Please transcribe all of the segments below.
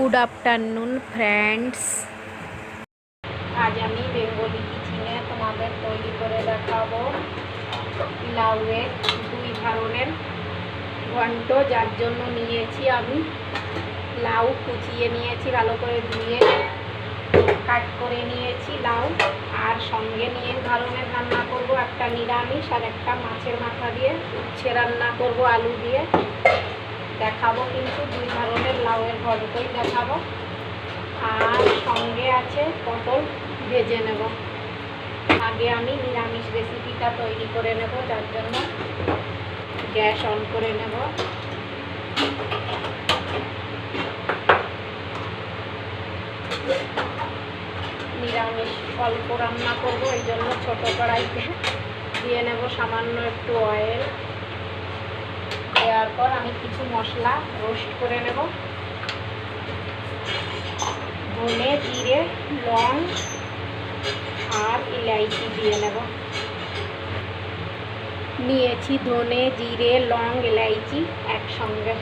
Good afternoon, friends. আজ আমি Bengali কিচেনে তোমাদের তৈরি করে দেখাবো লাউয়ের দুই ধরনের ঘন্ট, যার জন্য নিয়েছি আমি লাউ কুচিয়ে নিয়েছি, ভালো করে ধুয়ে কাট করে নিয়েছি লাউ, আর সঙ্গে নিয়ে ধরনের রান্না করব, একটা নিরামিষ আর একটা মাছের মাথা দিয়ে, উচ্ছে রান্না করব আলু দিয়ে। দেখাবো কিন্তু দুই ধরনের লাউয়ের ঘন্টই দেখাবো। আর সঙ্গে আছে পটল ভেজে নেব। আগে আমি নিরামিষ রেসিপিটা তৈরি করে নেব, যার জন্য গ্যাস অন করে নেব। নিরামিষ অল্প রান্না করব, এই জন্য ছোটো কড়াইতে দিয়ে নেব সামান্য একটু অয়েল দেওয়ার পর আমি কিছু মশলা রোস্ট করে নেব। ধনে, জিরে, লং, আর ইলাইচি দিয়ে নেব। নিয়েছি ধনে, জিরে, লং, ইলাইচি একসঙ্গে।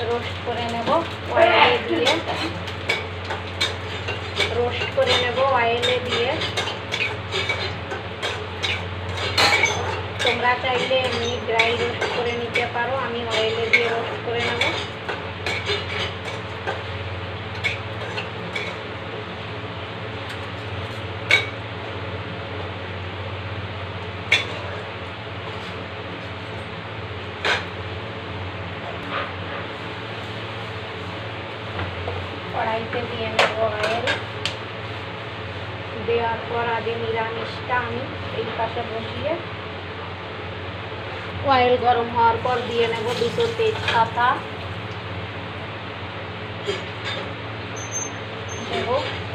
রোস্ট করে নেব অয়েলে দিয়ে। রোস্ট করে নেব অয়েলে দিয়ে। তোমরা চাইলে এমনি ড্রাই রোস্ট করে নিতে পারো, আমি অয়েলে দিয়ে রোস্ট করে নেব। কড়াইতে দিয়ে নেব অয়েল দেওয়ার পর আগে নিরামিষটা আমি এই পাশে বসিয়ে অয়েল গরম হওয়ার পর দিয়ে নেব দুটো তেজপাতা।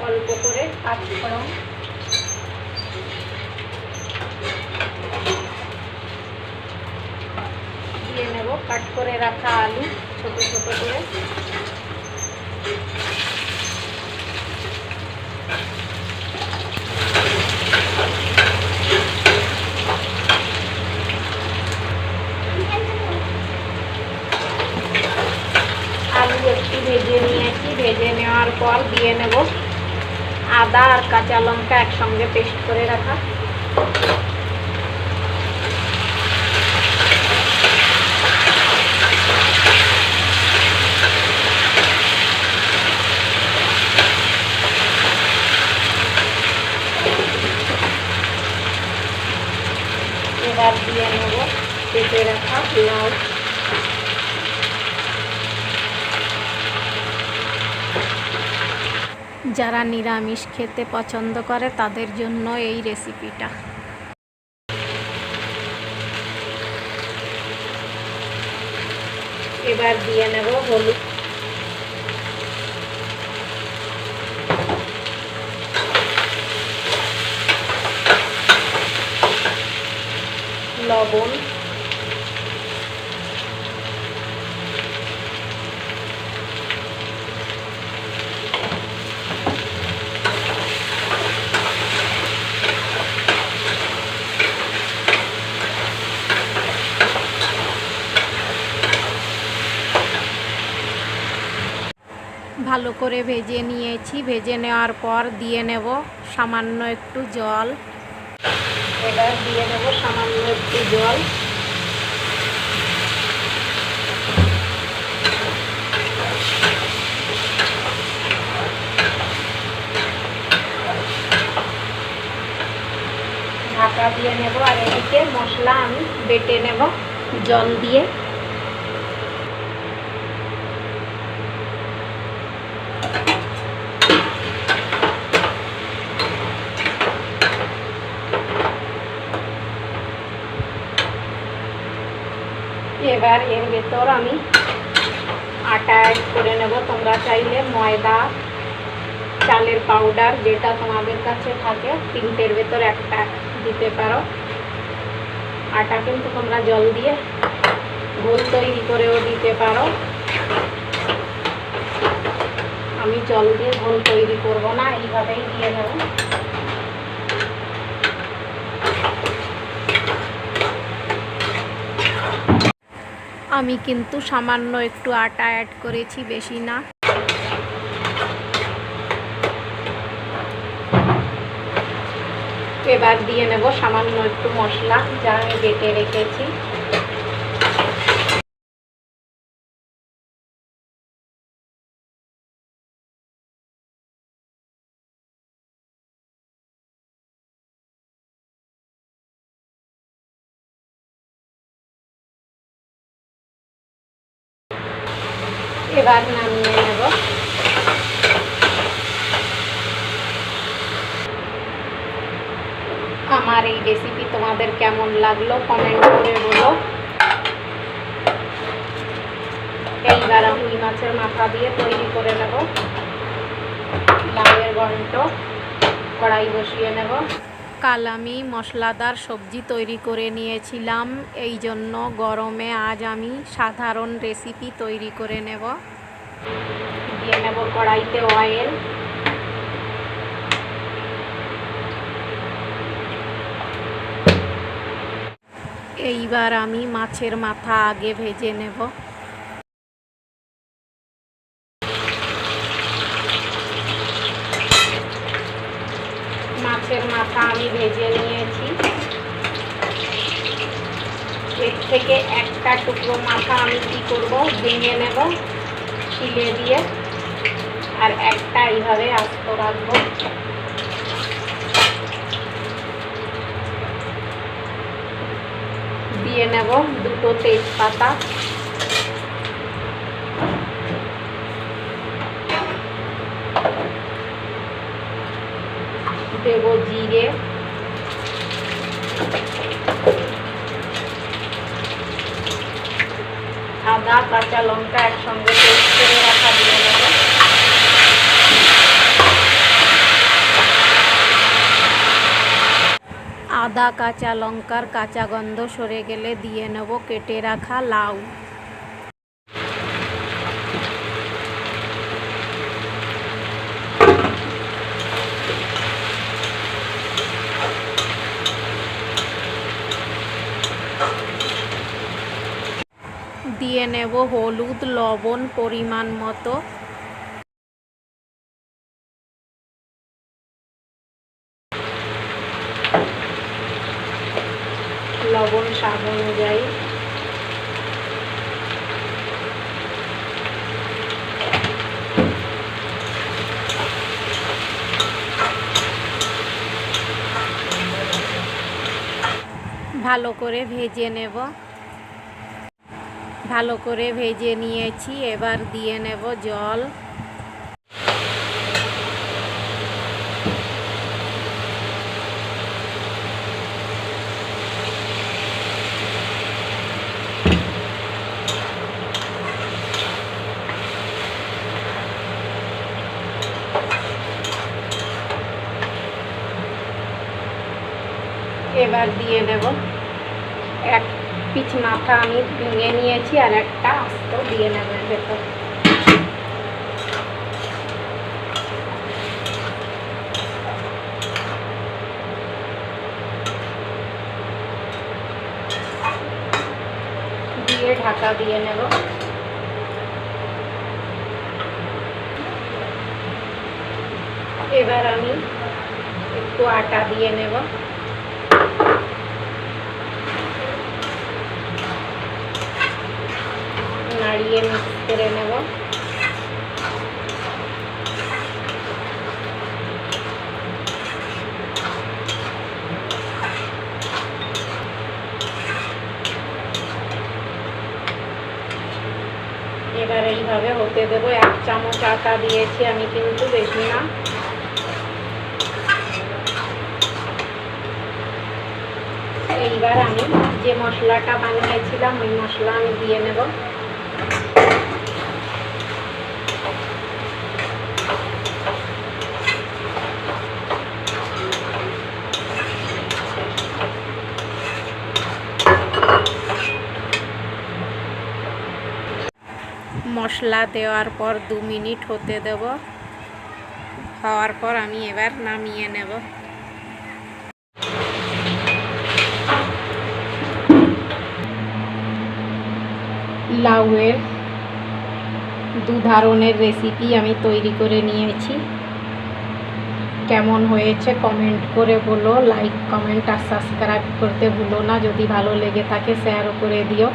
অল্প করে পাঁচফোড়ন দিয়ে নেব কাট করে রাখা আলু ছোট ছোট করে আলু একটু ভেজে নিয়েছি ভেজে নেওয়ার পর দিয়ে নেব আদা আর কাঁচা লঙ্কা একসঙ্গে পেস্ট করে রাখা। এবার দিয়ে নেব কেটে রাখা লাউ। যারা নিরামিষ খেতে পছন্দ করে তাদের জন্য এই রেসিপিটা। এবার দিয়ে নেব হলুদ। লবণ। ভালো করে ভেজে নিয়েছি। ভেজে নেওয়ার পর দিয়ে নেব সামান্য একটু জল। এবার দিয়ে নেব সামান্য একটু জল। ঢাকা দিয়ে নেব আর এদিকে মশলা আমি বেটে নেব জল দিয়ে। এবার এর ভেতর আমি আটা অ্যাড করে নেব। তোমরা চাইলে ময়দা, চালের পাউডার যেটা তোমাদের কাছে থাকে, তিনটের ভেতর একটা দিতে পারো। আটা কিন্তু তোমরা জল দিয়ে ঘোল তৈরি করেও দিতে পারো। আমি জল দিয়ে ঘোল তৈরি করব না, এইভাবেই দিয়ে নেব। আমি কিন্তু সামান্য একটু আটা অ্যাড করেছি, বেশি না। এবার দিয়ে নেব সামান্য একটু মশলা, যা আমি বেটে রেখেছি। এবার নামিয়ে নেব। আমার এই রেসিপি তোমাদের কেমন লাগল কমেন্ট করে বলো। এইবার আমি মাছের মাথা দিয়ে তৈরি করে নেব। লাউয়ের ঘন্ট, কড়াই বসিয়ে নেব। কাল আমি মশলাদার সবজি তৈরি করে নিয়েছিলাম। এই জন্য গরমে আজ আমি সাধারণ রেসিপি তৈরি করে নেব। দিয়ে নেব কড়াইতে অয়েল এইবার আমি মাছের মাথা আগে ভেজে নেব। মাছের মাথা আমি ভেজে নিয়েছি। এর থেকে একটা টুকরো মাথা আমি কি করব? ভেঙে নেব, শিলে দিয়ে, আর একটা এইভাবে আস্ত রাখব। দিয়ে নেব দুটো তেজপাতা। দেব জিরে আদা, কাঁচা লঙ্কা একসঙ্গে পেস্ট করে রাখা দিয়ে দেবো। আদা, কাঁচা লঙ্কার কাঁচা গন্ধ সরে গেলে দিয়ে নেব কেটে রাখা লাউ। দিয়ে নেব হলুদ লবণ পরিমাণ মতো। লবণ স্বাদ অনুযায়ী। ভালো করে ভেজে নেব। ভালো করে ভেজে নিয়েছি। এবার দিয়ে নেব জল। এবার দিয়ে নেব পিচ মাথা আমি ভেঙে নিয়েছি আর একটা আস্ত দিয়ে নেব এর ভেতর। দিয়ে ঢাকা দিয়ে নেব। এবার আমি একটু আটা দিয়ে নেব। করে নেব। এবার এইভাবে হতে দেবো। এক চামচ আটা দিয়েছি আমি কিন্তু, বেশি না। এইবার আমি যে মশলাটা বানিয়েছিলাম, ওই মশলা আমি দিয়ে নেব। মশলা দেওয়ার পর দু মিনিট হতে দেব। হওয়ার পর আমি এবার নামিয়ে নেব। লাউয়ের দু ধরনের রেসিপি আমি তৈরি করে নিয়েছি। কেমন হয়েছে কমেন্ট করে বলো। লাইক কমেন্ট আর সাবস্ক্রাইব করতে ভুলো না। যদি ভালো লেগে থাকে শেয়ারও করে দিও।